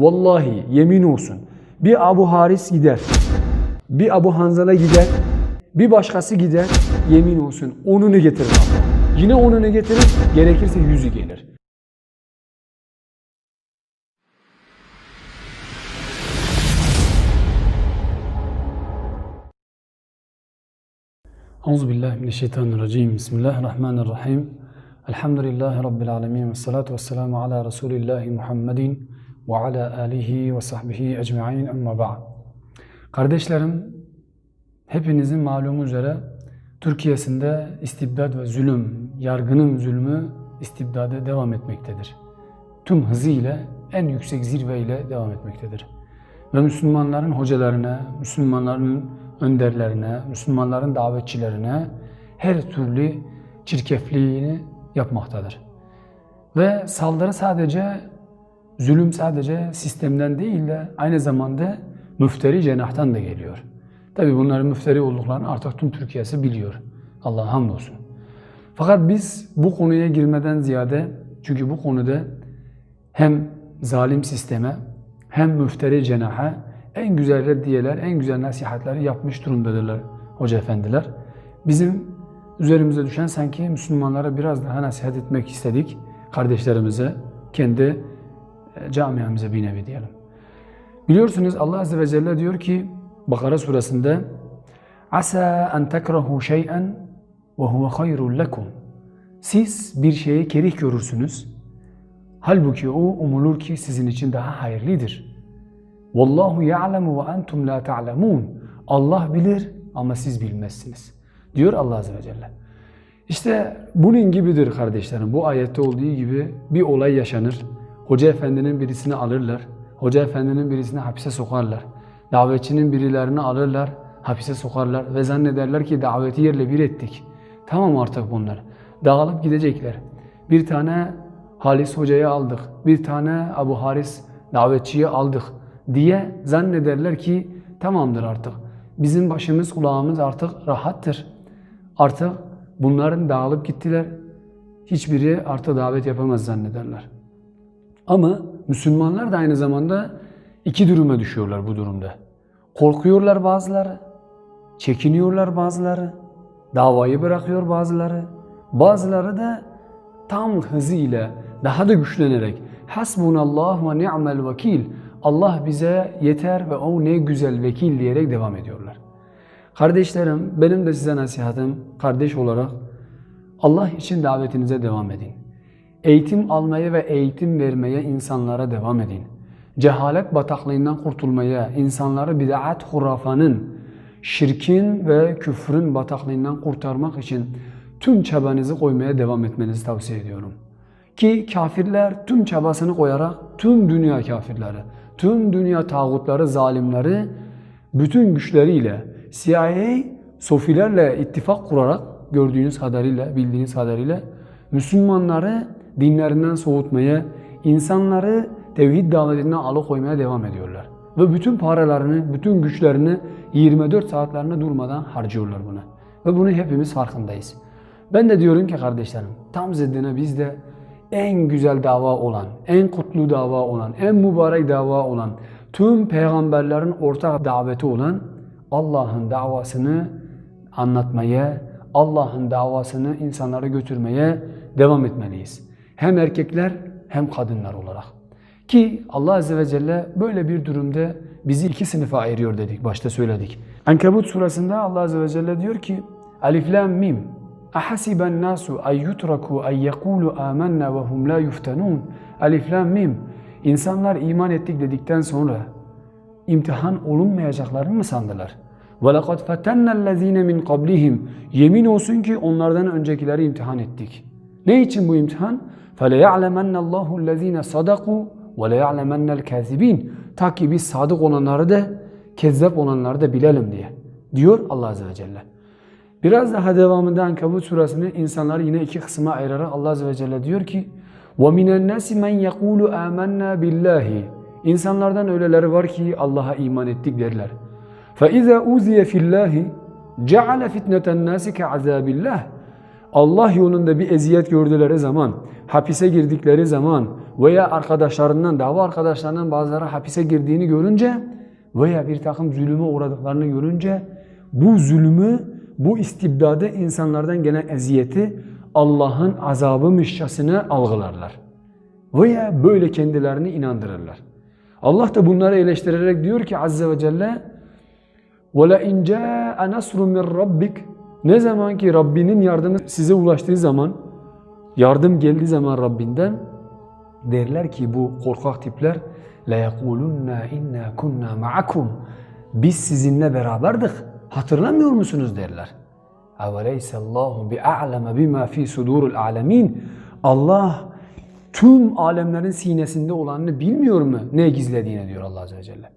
Vallahi yemin olsun. Bir Abu Haris gider. Bir Abu Hanzala gider. Bir başkası gider. Yemin olsun onunu getirir. Yine onunu getirir. Gerekirse yüzü gelir. Euzu billahi mineşşeytanirracim. Bismillahirrahmanirrahim. Elhamdülillahi rabbil alamin ve salatu vesselamu ala Resulillahi Muhammedin ve ala alihi ve sahbihi ecmaîn. Amma ba'd. Kardeşlerim, hepinizin malumu üzere Türkiye'sinde istibdad ve zulüm, yargının zulmü istibdada devam etmektedir. Tüm hızıyla, en yüksek zirveyle devam etmektedir. Ve Müslümanların hocalarına, Müslümanların önderlerine, Müslümanların davetçilerine her türlü çirkefliğini yapmaktadır. Ve saldırı sadece, zulüm sadece sistemden değil de aynı zamanda müfteri cenahtan da geliyor. Tabi bunların müfteri olduklarını artık tüm Türkiye'si biliyor. Allah'a hamdolsun. Fakat biz bu konuya girmeden ziyade, çünkü bu konuda hem zalim sisteme hem müfteri cenaha en güzel reddiyeler, en güzel nasihatleri yapmış durumdadırlar hoca efendiler. Bizim üzerimize düşen sanki Müslümanlara biraz daha nasihat etmek istedik. Kardeşlerimize, kendi camiamıza bir nevi diyelim. Biliyorsunuz Allah Azze ve Celle diyor ki Bakara suresinde Asa en tekrahu şey'en ve huve hayrun lekum. Siz bir şeyi kerih görürsünüz. Halbuki o umulur ki sizin için daha hayırlıdır. Vallahu ya'lemu ve entum la ta'lemun. Allah bilir ama siz bilmezsiniz. Diyor Allah Azze ve Celle. İşte bunun gibidir kardeşlerim. Bu ayette olduğu gibi bir olay yaşanır. Hoca efendinin birisini alırlar. Hoca efendinin birisini hapise sokarlar. Davetçinin birilerini alırlar, hapise sokarlar ve zannederler ki daveti yerle bir ettik. Tamam artık bunlar. Dağılıp gidecekler. Bir tane Halis hocayı aldık. Bir tane Abu Haris davetçiyi aldık diye zannederler ki tamamdır artık. Bizim başımız kulağımız artık rahattır. Artık bunların dağılıp gittiler. Hiçbiri artık davet yapamaz zannederler. Ama Müslümanlar da aynı zamanda iki duruma düşüyorlar bu durumda. Korkuyorlar bazıları, çekiniyorlar bazıları, davayı bırakıyor bazıları. Bazıları da tam hızıyla daha da güçlenerek Hasbunallah ve ni'mel vekil Allah bize yeter ve o ne güzel vekil diyerek devam ediyorlar. Kardeşlerim benim de size nasihatim kardeş olarak Allah için davetinize devam edin. Eğitim almaya ve eğitim vermeye insanlara devam edin. Cehalet bataklığından kurtulmaya, insanları bid'at hurafanın, şirkin ve küfrün bataklığından kurtarmak için tüm çabanızı koymaya devam etmenizi tavsiye ediyorum. Ki kafirler tüm çabasını koyarak tüm dünya kafirleri, tüm dünya tağutları, zalimleri bütün güçleriyle CIA, Sofilerle ittifak kurarak gördüğünüz kadarıyla, bildiğiniz kadarıyla Müslümanları dinlerinden soğutmaya, insanları tevhid davetinden alıkoymaya devam ediyorlar. Ve bütün paralarını, bütün güçlerini 24 saatlerine durmadan harcıyorlar buna. Ve bunu hepimiz farkındayız. Ben de diyorum ki kardeşlerim, tam ziddine biz de en güzel dava olan, en kutlu dava olan, en mübarek dava olan, tüm peygamberlerin ortak daveti olan Allah'ın davasını anlatmaya, Allah'ın davasını insanlara götürmeye devam etmeliyiz. Hem erkekler hem kadınlar olarak. Ki Allah Azze ve Celle böyle bir durumda bizi iki sınıfa ayırıyor dedik, başta söyledik. Ankebut suresinde Allah Azze ve Celle diyor ki Alif Lam Mim أَحَسِبَ النَّاسُ اَنْ يُتْرَكُوا اَنْ يَقُولُوا آمَنَّا وَهُمْ لَا يُفْتَنُونَ Alif Lam Mim İnsanlar iman ettik dedikten sonra imtihan olunmayacaklarını mı sandılar? وَلَقَدْ فَتَنَّ الَّذ۪ينَ مِنْ قَبْلِهِمْ Yemin olsun ki onlardan öncekileri imtihan ettik. Ne için bu imtihan? فَلَيَعْلَمَنَّ اللّٰهُ الَّذ۪ينَ صَدَقُوا وَلَيَعْلَمَنَّ الْكَاذِب۪ينَ Ta ki biz sadık olanları da kezzap olanları da bilelim diye. Diyor Allah Azze ve Celle. Biraz daha devamında Ankabut suresini insanları yine iki kısma ayırarak Allah Azze ve Celle diyor ki وَمِنَ النَّاسِ مَنْ يَقُولُ آمَنَّا بِاللّٰهِ İnsanlardan öyleleri var ki Allah'a iman ettik derler. فَاِذَا اُوْزِيَ فِي اللّٰهِ جَعَلَ فِتْنَةَ النَّاسِ كَعَذَابِ اللّٰهِ Allah yolunda bir eziyet gördüleri zaman, hapise girdikleri zaman veya arkadaşlarından, dava arkadaşlarından bazıları hapise girdiğini görünce veya bir takım zulüme uğradıklarını görünce bu zulmü, bu istibdadı insanlardan gelen eziyeti Allah'ın azabımışçasına algılarlar. Veya böyle kendilerini inandırırlar. Allah da bunları eleştirerek diyor ki Azze ve Celle وَلَاِنْ جَاءَ نَصْرٌ مِنْ رَبِّكَ Ne zaman ki Rabbinin yardımı size ulaştığı zaman, yardım geldiği zaman Rabbinden derler ki bu korkak tipler لَيَقُولُنَّا اِنَّا كُنَّا مَعَكُمْ Biz sizinle beraberdik. Hatırlamıyor musunuz derler. اَوَلَيْسَ اللّٰهُ بِأَعْلَمَ بِمَا ف۪ي سُدُورُ الْعَالَمِينَ Allah tüm alemlerin sinesinde olanını bilmiyor mu ne gizlediğini diyor Allah Azze ve Celle.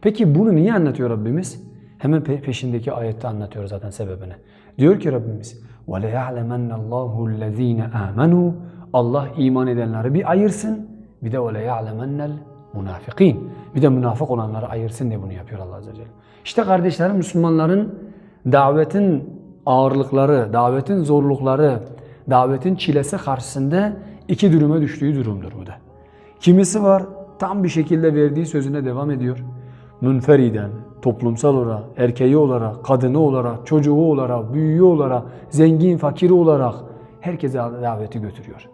Peki bunu niye anlatıyor Rabbimiz? Hemen pe- peşindeki ayette anlatıyor zaten sebebini. Diyor ki Rabbimiz وَلَيَعْلَمَنَّ اللّٰهُ الَّذ۪ينَ آمَنُوا Allah iman edenleri bir ayırsın. Bir de وَلَيَعْلَمَنَّ الْمُنَافِقِينَ Bir de münafık olanları ayırsın diye bunu yapıyor Allah Azze ve Celle. İşte kardeşlerim Müslümanların davetin ağırlıkları, davetin zorlukları, davetin çilesi karşısında iki duruma düştüğü durumdur bu da. Kimisi var tam bir şekilde verdiği sözüne devam ediyor. Münferiden, toplumsal olarak, erkeği olarak, kadını olarak, çocuğu olarak, büyüğü olarak, zengin, fakiri olarak herkese daveti götürüyor.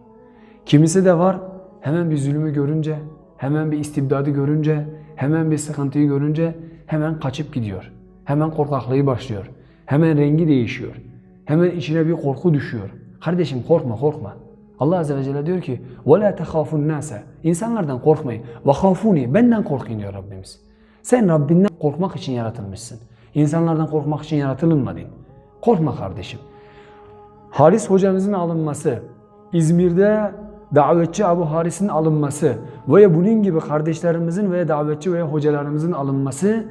Kimisi de var hemen bir zulmü görünce, hemen bir istibdadı görünce, hemen bir sıkıntıyı görünce hemen kaçıp gidiyor. Hemen korkaklığı başlıyor. Hemen rengi değişiyor. Hemen içine bir korku düşüyor. Kardeşim korkma korkma. Allah Azze ve Celle diyor ki وَلَا تَخَافُ النَّاسَ İnsanlardan korkmayın. وَخَافُونِ Benden korkun diyor Rabbimiz. Sen Rabbinden korkmak için yaratılmışsın. İnsanlardan korkmak için yaratılmadın. Korkma kardeşim. Haris hocamızın alınması, İzmir'de davetçi Abu Haris'in alınması veya bunun gibi kardeşlerimizin veya davetçi veya hocalarımızın alınması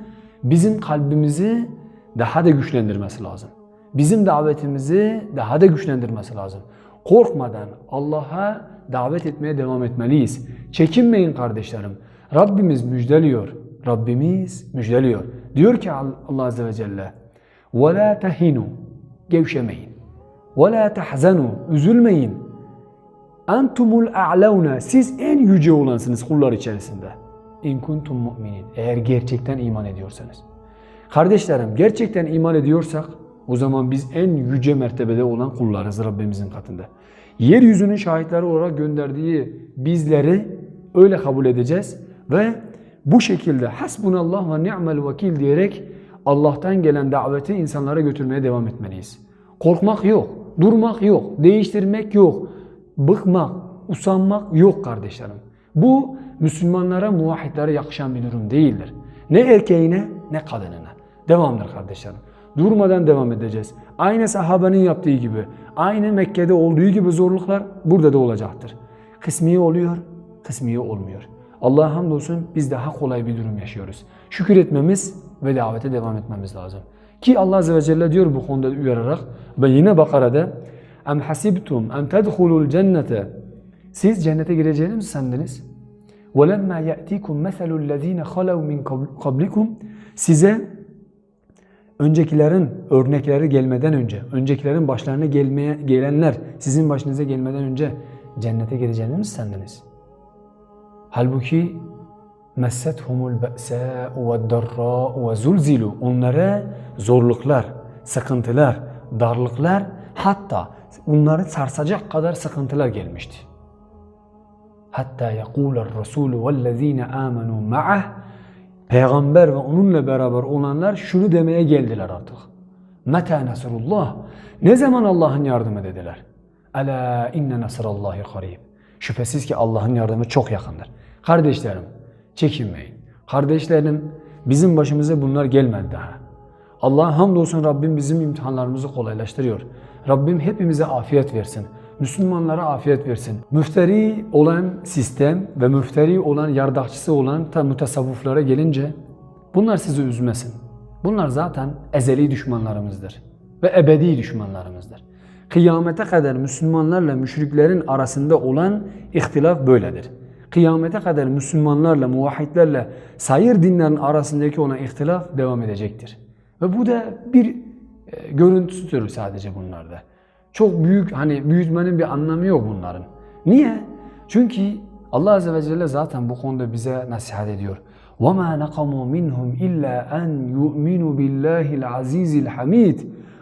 bizim kalbimizi daha da güçlendirmesi lazım. Bizim davetimizi daha da güçlendirmesi lazım. Korkmadan Allah'a davet etmeye devam etmeliyiz. Çekinmeyin kardeşlerim. Rabbimiz müjdeliyor. Rabbimiz müjdeliyor. Diyor ki Allah Azze ve Celle وَلَا تَهِنُوا Gevşemeyin. وَلَا تَحْزَنُوا Üzülmeyin. Entumul a'launa siz en yüce olansınız kullar içerisinde. İn kuntum mu'minin. Eğer gerçekten iman ediyorsanız. Kardeşlerim gerçekten iman ediyorsak o zaman biz en yüce mertebede olan kullarız Rabbimizin katında. Yeryüzünün şahitleri olarak gönderdiği bizleri öyle kabul edeceğiz ve bu şekilde hasbunallah ve ni'mel vekil diyerek Allah'tan gelen daveti insanlara götürmeye devam etmeliyiz. Korkmak yok, durmak yok, değiştirmek yok, bıkmak, usanmak yok kardeşlerim. Bu Müslümanlara, muvahhidlere yakışan bir durum değildir. Ne erkeğine ne kadınına. Devamdır kardeşlerim. Durmadan devam edeceğiz. Aynı sahabenin yaptığı gibi, aynı Mekke'de olduğu gibi zorluklar burada da olacaktır. Kısmi oluyor, kısmi olmuyor. Allah'a hamdolsun biz daha kolay bir durum yaşıyoruz. Şükür etmemiz ve davete devam etmemiz lazım. Ki Allah Azze ve Celle diyor bu konuda uyararak ve yine Bakara'da Em hasibtum en tedhulul cennete Siz cennete gireceğiniz mi sandınız? وَلَمَّا يَأْتِيكُمْ مَثَلُ الَّذ۪ينَ خَلَوْا مِنْ قَبْلِكُمْ Size öncekilerin örnekleri gelmeden önce, öncekilerin başlarına gelmeye gelenler sizin başınıza gelmeden önce cennete gireceğinizi mi sandınız? Halbuki messethumul ba'sa'u ve'd-darra'u ve zulzilu. Onlara zorluklar, sıkıntılar, darlıklar hatta onları sarsacak kadar sıkıntılar gelmişti. Hatta yekuler Resulü vellezine amenu ma'ah Peygamber ve onunla beraber olanlar şunu demeye geldiler artık. Meta nasrullah. Ne zaman Allah'ın yardımı dediler. Ala inne nasrallahi karib. Şüphesiz ki Allah'ın yardımı çok yakındır. Kardeşlerim çekinmeyin. Kardeşlerim bizim başımıza bunlar gelmedi daha. Allah'a hamdolsun Rabbim bizim imtihanlarımızı kolaylaştırıyor. Rabbim hepimize afiyet versin. Müslümanlara afiyet versin. Müfteri olan sistem ve müfteri olan yardakçısı olan ta mutasavvıflara gelince bunlar sizi üzmesin. Bunlar zaten ezeli düşmanlarımızdır ve ebedi düşmanlarımızdır. Kıyamete kadar Müslümanlarla müşriklerin arasında olan ihtilaf böyledir Kıyamete kadar Müslümanlarla, muvahhidlerle sayır dinlerin arasındaki olan ihtilaf devam edecektir. Ve bu da bir e, görüntüsüdür sadece bunlarda. Çok büyük hani büyütmenin bir anlamı yok bunların. Niye? Çünkü Allah Azze ve Celle zaten bu konuda bize nasihat ediyor. وَمَا نَقَمُوا مِنْهُمْ إِلَّا أَنْ يُؤْمِنُوا بِاللّٰهِ الْعَز۪يزِ الْحَمِيدِ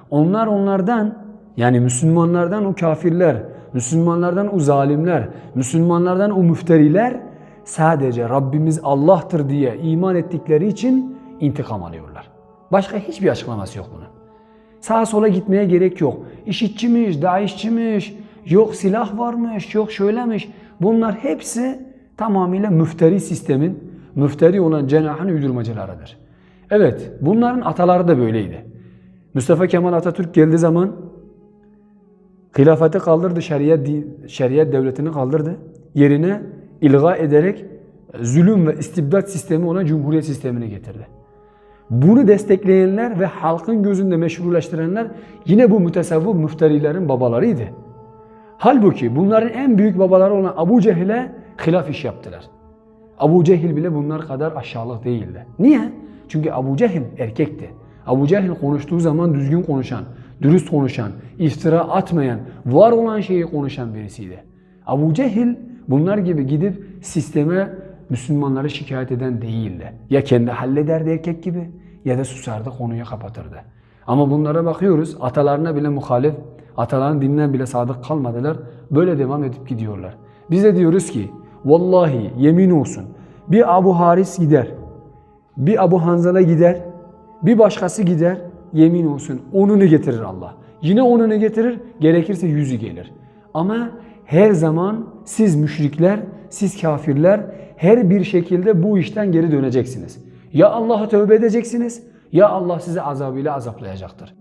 Onlar onlardan yani Müslümanlardan o kafirler, Müslümanlardan o zalimler, Müslümanlardan o müfteriler sadece Rabbimiz Allah'tır diye iman ettikleri için intikam alıyorlar. Başka hiçbir açıklaması yok bunun. Sağa sola gitmeye gerek yok. İşitçiymiş, daişçiymiş, yok silah varmış, yok şöylemiş. Bunlar hepsi tamamıyla müfteri sistemin, müfteri olan cenahın uydurmacılarıdır. Evet, bunların ataları da böyleydi. Mustafa Kemal Atatürk geldiği zaman hilafeti kaldırdı, şeriat, şeriat devletini kaldırdı. Yerine ilga ederek zulüm ve istibdat sistemi olan cumhuriyet sistemini getirdi. Bunu destekleyenler ve halkın gözünde meşruleştirenler yine bu mütesavvıf müfterilerin babalarıydı. Halbuki bunların en büyük babaları olan Abu Cehil'e hilaf iş yaptılar. Abu Cehil bile bunlar kadar aşağılık değildi. Niye? Çünkü Abu Cehil erkekti. Abu Cehil konuştuğu zaman düzgün konuşan, dürüst konuşan, iftira atmayan, var olan şeyi konuşan birisiydi. Abu Cehil bunlar gibi gidip sisteme Müslümanları şikayet eden değildi. Ya kendi hallederdi erkek gibi ya da susardı konuyu kapatırdı. Ama bunlara bakıyoruz atalarına bile muhalif, ataların dinine bile sadık kalmadılar. Böyle devam edip gidiyorlar. Biz de diyoruz ki vallahi yemin olsun bir Abu Haris gider, bir Abu Hanzala gider, bir başkası gider, yemin olsun onunu getirir Allah. Yine onunu getirir, gerekirse yüzü gelir. Ama her zaman siz müşrikler, siz kafirler her bir şekilde bu işten geri döneceksiniz. Ya Allah'a tövbe edeceksiniz ya Allah sizi azabıyla azaplayacaktır.